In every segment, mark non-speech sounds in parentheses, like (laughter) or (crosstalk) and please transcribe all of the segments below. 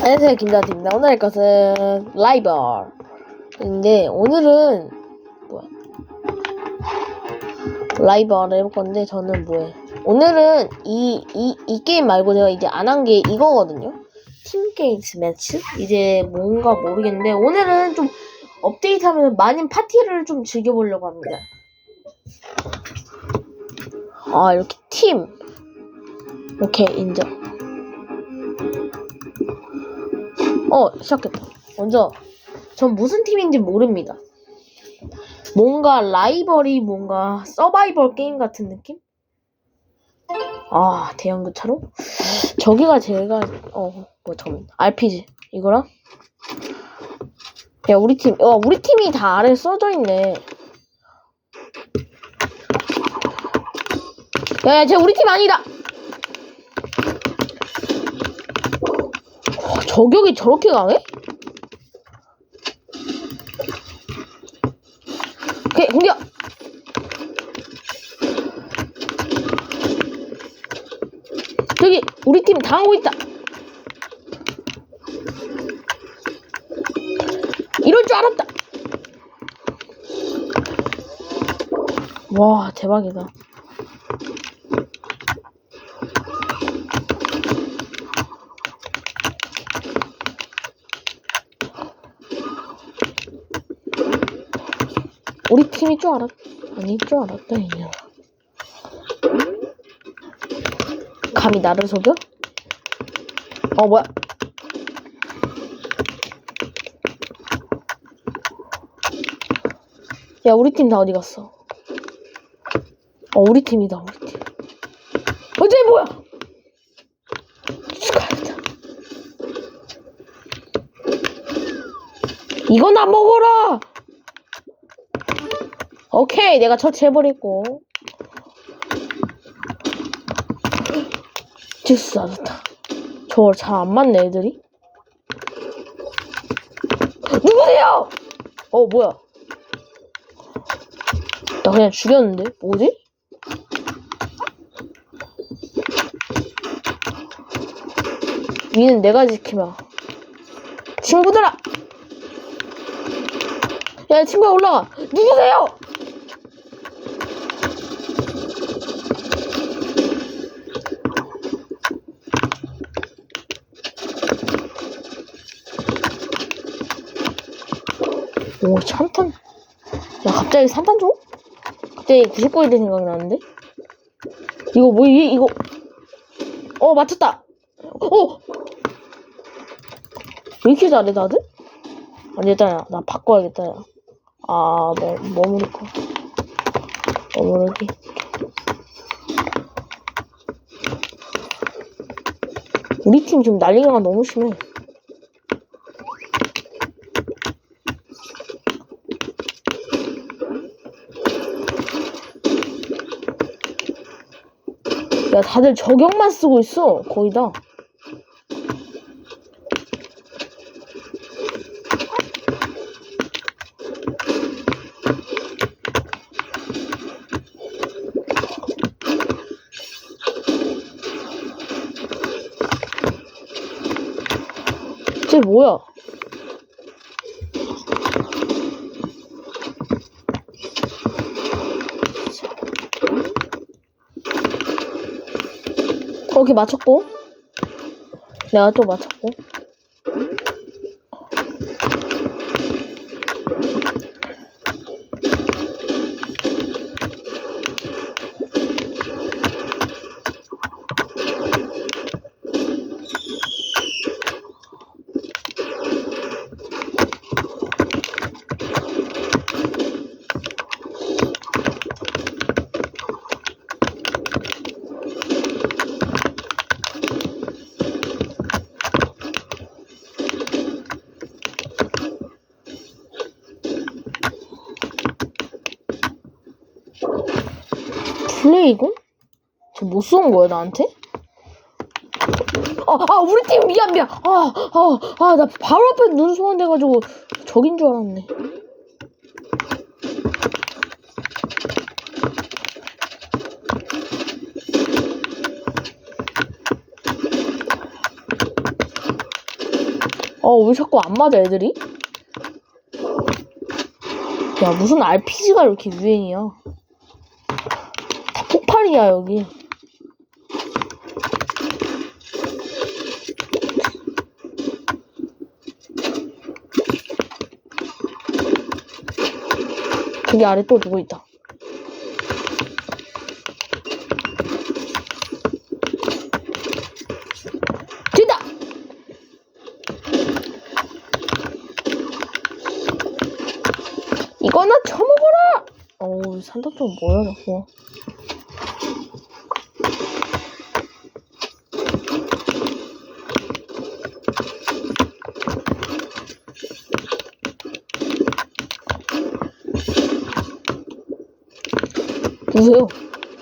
안녕하세요 김다트입니다. 오늘 할 것은 라이벌인데 오늘은 뭐야? 라이벌을 해볼 건데 저는 뭐해? 오늘은 이, 이, 이 게임 말고 제가 이제 안 한 게 이거거든요. 팀 게임스 매치? 이제 뭔가 모르겠는데 오늘은 좀 업데이트하면 많은 파티를 좀 즐겨보려고 합니다. 아 이렇게 팀 오케이 인정 어, 시작했다. 먼저, 전 무슨 팀인지 모릅니다. 뭔가 라이벌이 뭔가 서바이벌 게임 같은 느낌? 아, 대형교차로? 저기가 제가, 어, 뭐, 잠깐만. RPG. 이거랑? 야, 우리 팀, 어, 우리 팀이 다 아래 써져 있네. 야, 야, 쟤 우리 팀 아니다! 저격이 저렇게 강해? 오케이, 공격! 저기, 우리 팀 당하고 있다! 이럴 줄 알았다! 와, 대박이다. 팀이 줄 알았, 아니, 줄 알았다, 이년. 감히 나를 속여? 어, 뭐야? 야, 우리 팀 다 어디 갔어? 어, 우리 팀이다, 우리 팀. 어, 쟤 뭐야? 축하합니다. 이거나 먹어라! 오케이, 내가 처치해버리고. 주스 나졌다. 저걸 잘 안 맞네, 애들이. 누구세요? 어, 뭐야? 나 그냥 죽였는데? 뭐지? 위는 내가 지키마. 친구들아! 야, 친구야, 올라가! 누구세요? 오, 3탄. 야, 갑자기 3탄 줘? 갑자기 99일 된 생각이 나는데? 이거 뭐, 이, 이거. 어, 맞췄다! 어! 왜 이렇게 잘해, 다들? 안 되겠다, 야. 나 바꿔야겠다, 야. 아, 뭐, 머무를 거. 머무르기. 우리 팀 지금 난리가 너무 심해. 야, 다들 저격만 쓰고 있어. 거의 다. 쟤 뭐야? 거기 맞췄고. 내가 또 맞췄고 K20? 쟤못 쏜 거야 나한테? 아, 아 우리 팀 미안 미안 아아아나 바로 앞에 눈소환 돼가지고 적인 줄 알았네 어왜 자꾸 안 맞아 애들이? 야 무슨 RPG가 이렇게 유행이야 다 폭발이야, 여기. 저기 아래 또 누구 있다. 된다! 이거나 처먹어라! 어우, 산다점 뭐야, 자꾸. 누구세요?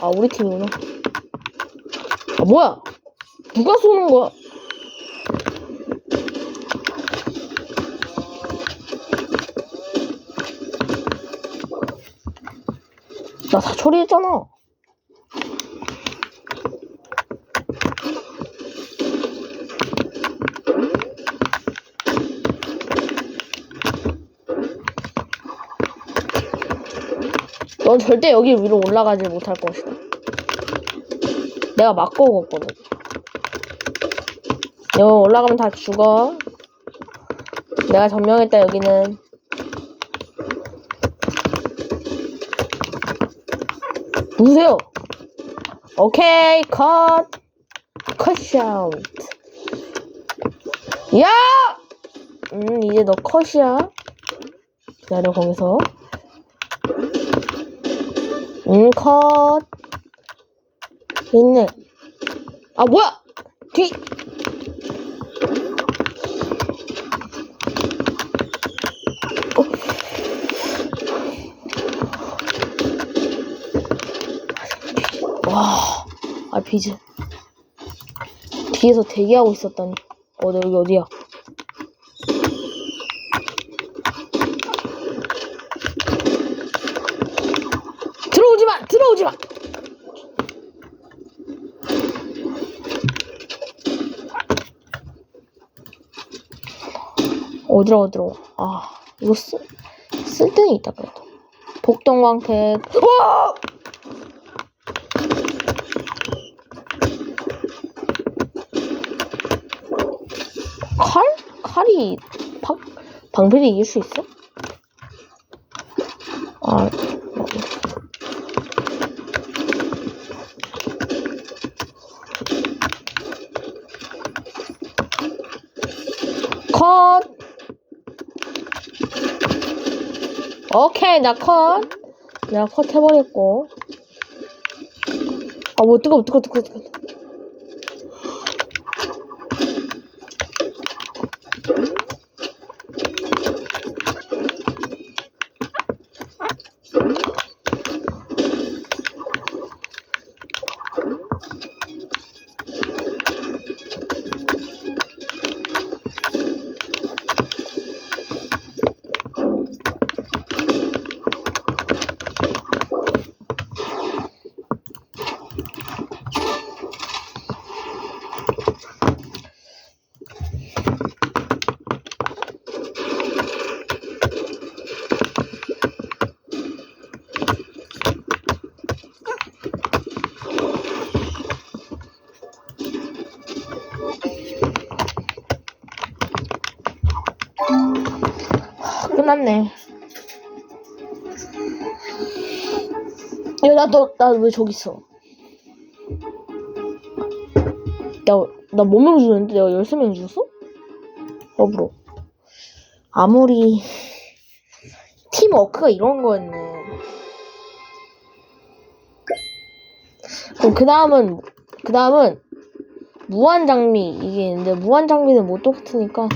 아, 우리 팀이구나. 아, 뭐야? 누가 쏘는 거야? 나다 처리했잖아. 넌 절대 여기 위로 올라가지 못할 것이다. 내가 막고 걷거든. 여기 올라가면 다 죽어. 내가 점령했다, 여기는. 누구세요? 오케이, 컷. 컷샷. 야! 음, 이제 너 컷이야. 기다려, 거기서. 음, 컷. 있네. 아, 뭐야! 뒤! 어. 와, RPG. 뒤에서 대기하고 있었다니. 어, 나 여기 어디야? 들어오지 마! 들어오지 마! 어디로 어디로? 아, 이거 쓸, 쓸 데는 있다, 그래도. 복동광택. 와! 칼? 칼이 방, 방패를 이길 수 있어? 아, 컷! 오케이, 나 컷! 내가 컷 해버렸고. 아, 뭐, 뜨거워, 뜨거워, 뜨거워, 뜨거워. 끝났네. 야, 나, 너, 나 왜 저기 있어? 나, 나몇명 죽였는데 내가 13명 죽였어? 더불어. 아무리, 팀워크가 이런 거였네. 그럼 그 다음은, 그 다음은, 무한장미, 이게 있는데, 무한장미는 못 똑같으니까.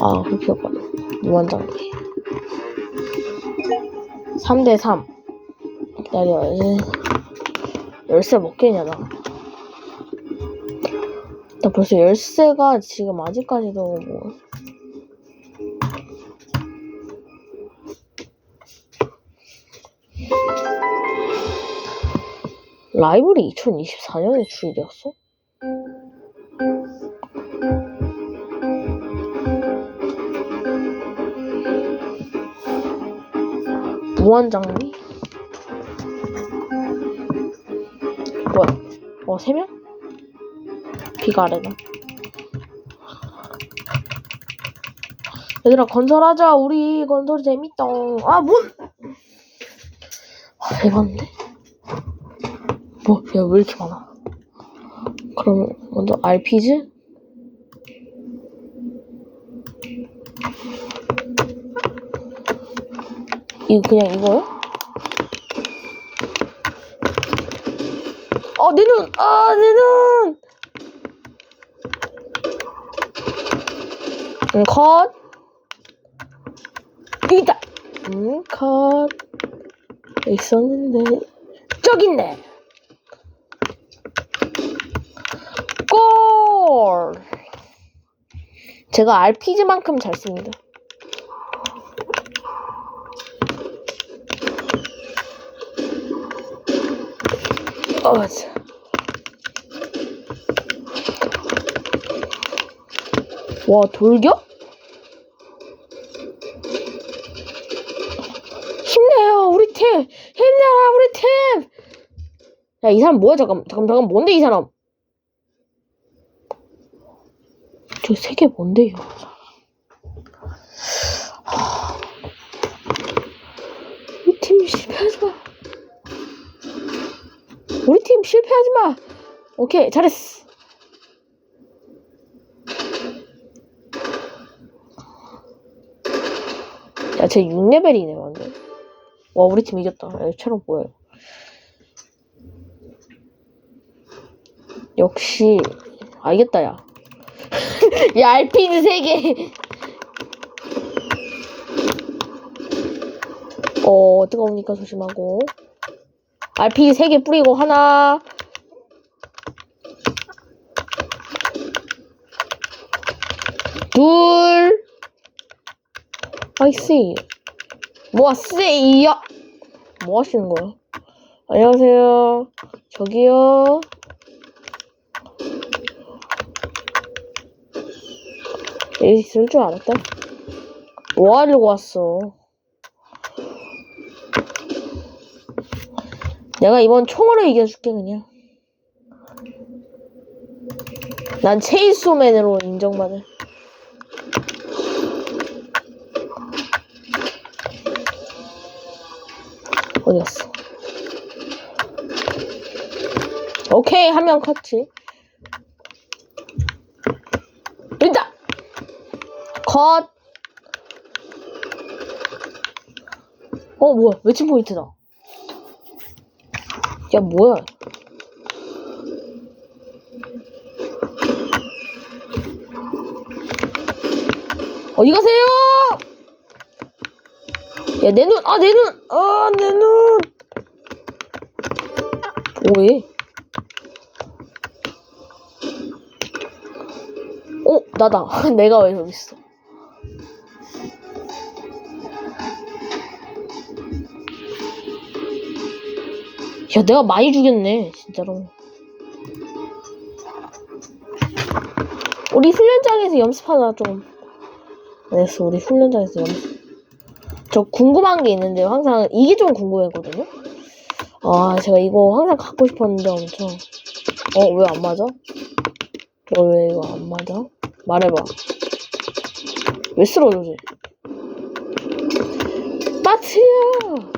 아, 그렇게 없거든. 무한장미. 3대3. 기다려야지. 열쇠 몇 개냐, 나. 나 벌써 열쇠가 지금 아직까지도 뭐. 라이벌이 2024년에 출시되었어? 무한 장비? 뭐야? 어, 세 명? 비가 아래다. 얘들아, 건설하자. 우리 건설 재밌다. 아, 뭔! 아, 대박인데? 뭐, 야, 왜 이렇게 많아? 그럼, 먼저, RP 이거 그냥 이거요? 어, 내 눈! 아, 내 눈! 응, 컷. 여기다! 응, 컷. 있었는데. 저기 있네! 골! 제가 RPG만큼 잘 씁니다. 어, 참. 와, 돌격? 힘내요, 우리 팀! 힘내라, 우리 팀! 야, 이 사람 뭐야? 잠깐, 잠깐, 잠깐, 뭔데, 이 사람? 저 세 개 뭔데요? 하... 우리 팀 실패하지 마. 우리 팀 실패하지 마. 오케이, 잘했어. 야, 쟤 6레벨이네, 완전. 와, 우리 팀 이겼다. 야, 체력 뭐야. 역시, 아, 이겼다, 야. (laughs) 야, 알피드 3개. 어, 뜨거우니까 조심하고. RP 3개 뿌리고 하나 둘. 아이씨 뭐 하세요? 뭐 하시는 거야 안녕하세요. 저기요. 있을 줄 알았다. 뭐 하려고 왔어? 내가 이번 총으로 이겨줄게 그냥. 난 체인소맨으로 인정받을. 어디 갔어? 오케이 한명 컷지. 있다. 컷. 어 뭐야 외침 포인트다. 야 뭐야 어디 가세요 야 내 눈 아 내 눈 아 내 눈 뭐해 어 나다 (laughs) 내가 왜 여기 있어 야, 내가 많이 죽였네, 진짜로. 우리 훈련장에서 연습하자, 좀. 알겠어, 우리 훈련장에서 연습. 저 궁금한 게 있는데요. 항상 이게 좀 궁금했거든요. 아, 제가 이거 항상 갖고 싶었는데 엄청. 어, 왜 안 맞아? 너 왜 이거 안 맞아? 말해봐. 왜 쓰러져지? 마트야!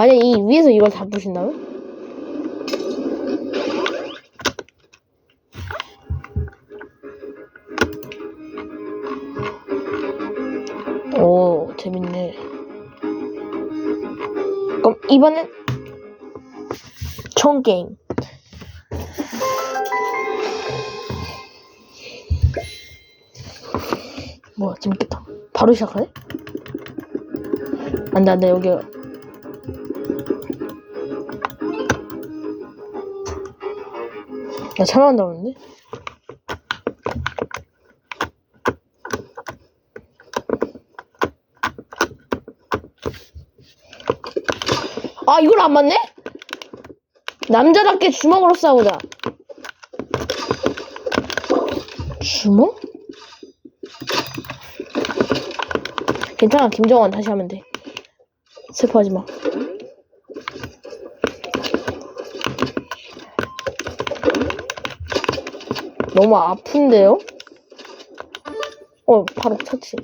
만약 이 위에서 이걸 다 부신다면? 오, 재밌네. 그럼 이번엔 총 게임. 뭐야, 재밌겠다. 바로 시작하네? 안 돼, 안 돼, 여기. 나 차만 나오는데? 아 이걸 안 맞네? 남자답게 주먹으로 싸우자 주먹? 괜찮아 김정원 다시 하면 돼 슬퍼하지 마 너무 아픈데요? 어, 바로 터치.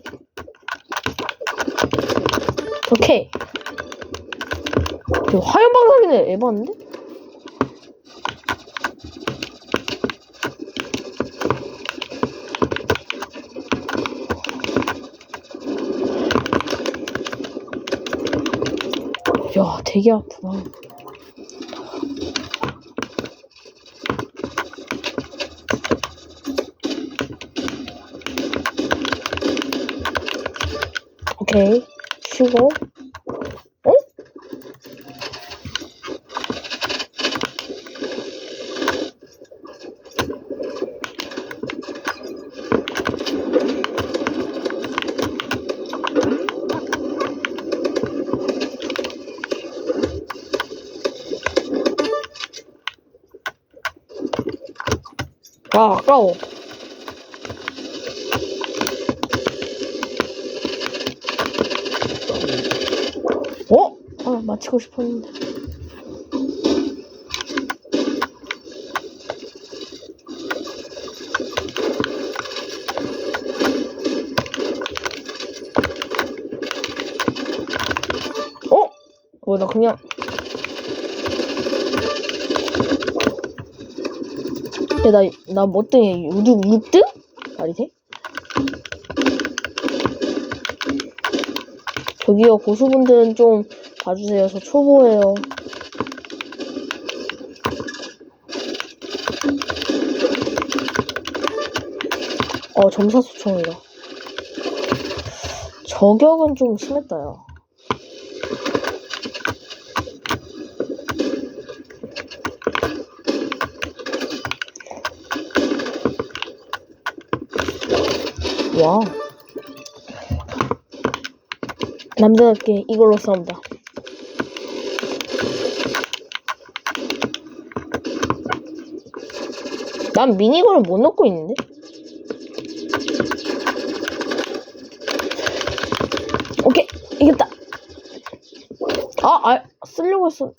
오케이. 저 화염 방사기는 에반데? 야, 되게 아프다. 오케이. 쉬고. 어? 아, 아까워. 어? 아, 맞히고 싶었는데. 어? 뭐, 나 그냥. 야, 나, 나 뭐 등에 6, 6등? 말이 돼? 저기요, 고수분들은 좀 봐주세요. 저 초보예요. 어, 점사소총이다. 저격은 좀 심했다, 야. 와. 남자답게 이걸로 싸운다. 난 미니건을 못 넣고 있는데? 오케이, 이겼다. 아, 아, 쓰려고 했어.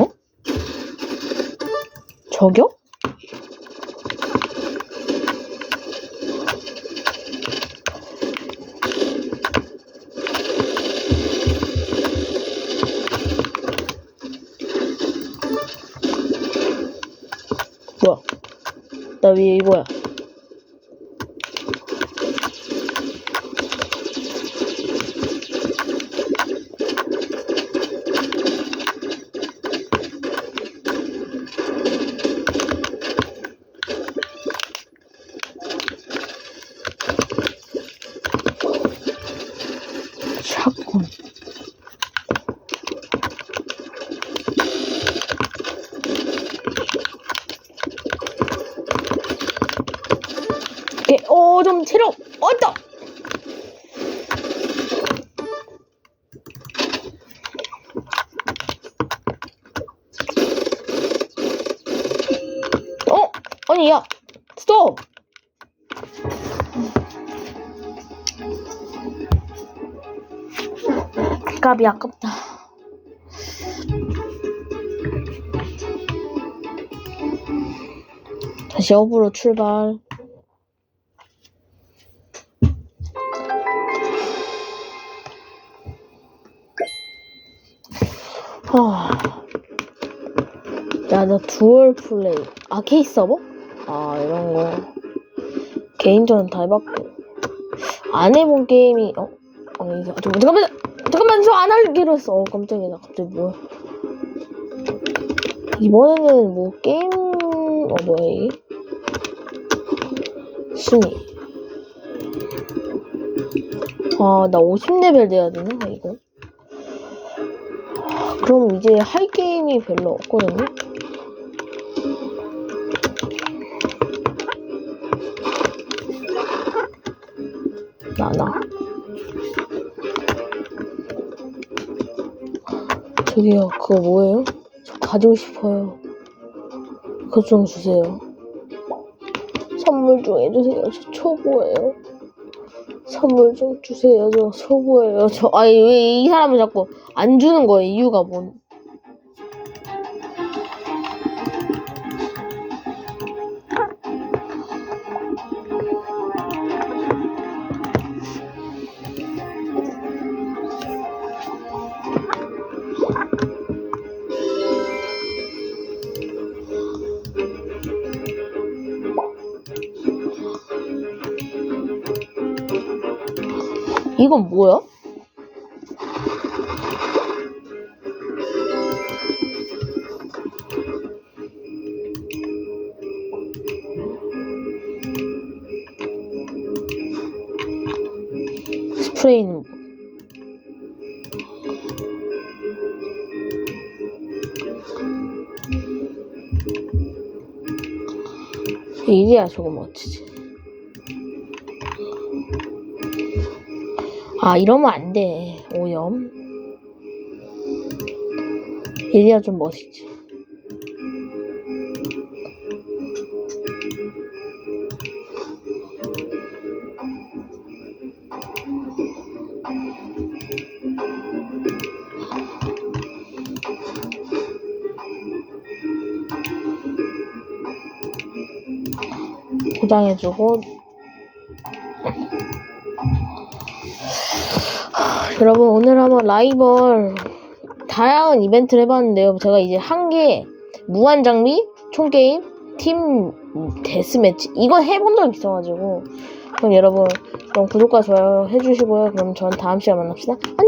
어? 저격? 뭐야? 나 위에 이거야. 샷건. 오케이, 어, 좀 체력, 어있다! 어? 아니, 야, 스톱! 값이 아깝다. 다시 업으로 출발. 야, 나 두얼 플레이. 아, 케이스 서버? 아, 이런 거. 개인전은 다 해봤고. 안 해본 게임이, 어? 어, 이게, 아, 잠깐만, 잠깐만, 저 안 하기로 했어. 어, 깜짝이야. 나 갑자기 뭐야. 이번에는 뭐, 게임, 어, 뭐야, 이게? 순위. 아, 나 50레벨 돼야 되나, 이거? 그럼 이제 할 게임이 별로 없거든요? 않아. 드디어 그거 뭐예요? 저 가지고 싶어요. 그거 좀 주세요. 선물 좀 해주세요. 저 초보예요. 선물 좀 주세요. 저 초보예요. 저, 아니, 왜 이 사람은 자꾸 안 주는 거예요? 이유가 뭔. 이건 뭐야? 스프레이는 뭐? 이래야 저거 멋지지. 아 이러면 안 돼. 오염. 이래야 좀 멋있지. 포장해주고 여러분 오늘 한번 라이벌 다양한 이벤트를 해봤는데요. 제가 이제 한 개 무한 장비 총 게임 팀 데스매치 이거 해본 적 있어가지고 그럼 여러분 그럼 구독과 좋아요 해주시고요. 그럼 전 다음 시간에 만납시다. 안녕.